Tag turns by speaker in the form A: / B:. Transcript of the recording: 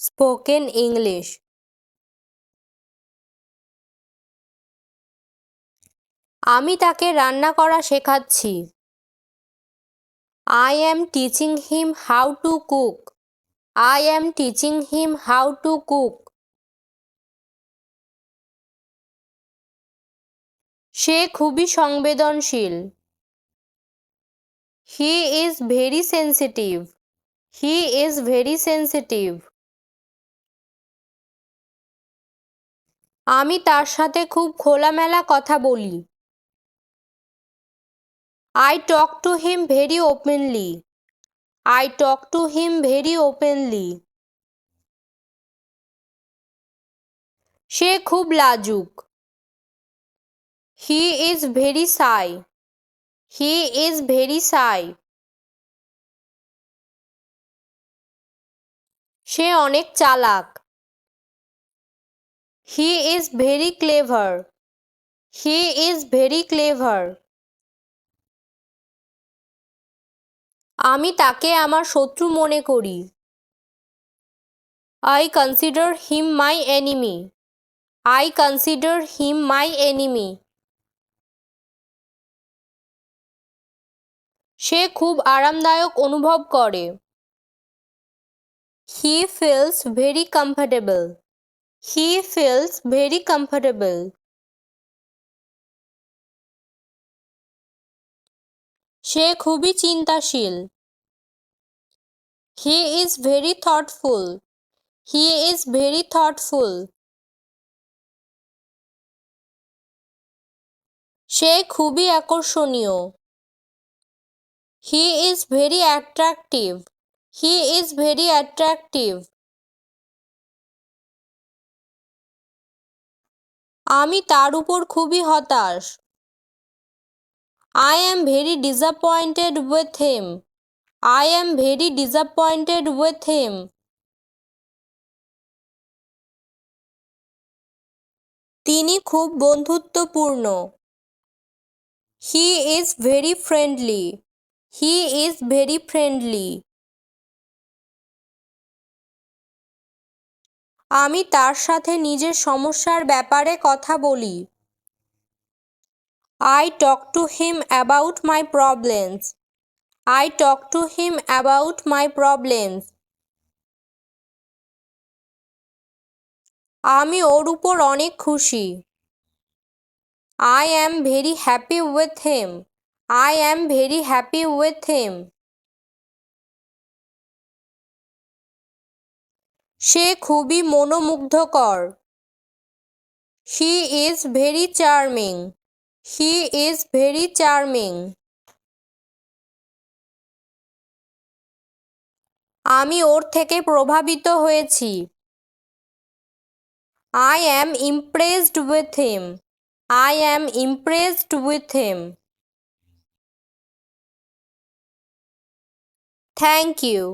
A: Spoken English. আমি তাকে রান্না করা শেখাচ্ছি। I am teaching him how to cook I am teaching him how to cook সে খুবই সংবেদনশীল। He is very sensitive he is very sensitive আমি তার সাথে খুব খোলামেলা কথা বলি। I talk to him very openly I talk to him very openly সে খুব লাজুক। হি is very Sai he is very সাই সে অনেক চালাক। He is very clever he is very clever আমি তাকে আমার শত্রু মনে করি। I consider him my enemy I consider him my enemy সে খুব আরামদায়ক অনুভব করে। He feels very comfortable he feels very comfortable সে খুবই চিন্তাশীল। He is very thoughtful he is very thoughtful সে খুবই আকর্ষণীয়। He is very attractive he is very attractive আমি তার উপর খুবই হতাশ। I am very disappointed with him I am very disappointed with him তিনি খুব বন্ধুত্বপূর্ণ। He is very friendly he is very friendly আমি তার সাথে নিজের সমস্যার ব্যাপারে কথা বলি। I talk to him about my problems I talk to him about my problems আমি ওর উপর অনেক খুশি। I am very happy with him I am very happy with him সে খুবই মনোমুগ্ধকর। He is very charming he is very charming আমি ওর থেকে প্রভাবিত হয়েছি। I am impressed with him I am impressed with him thank you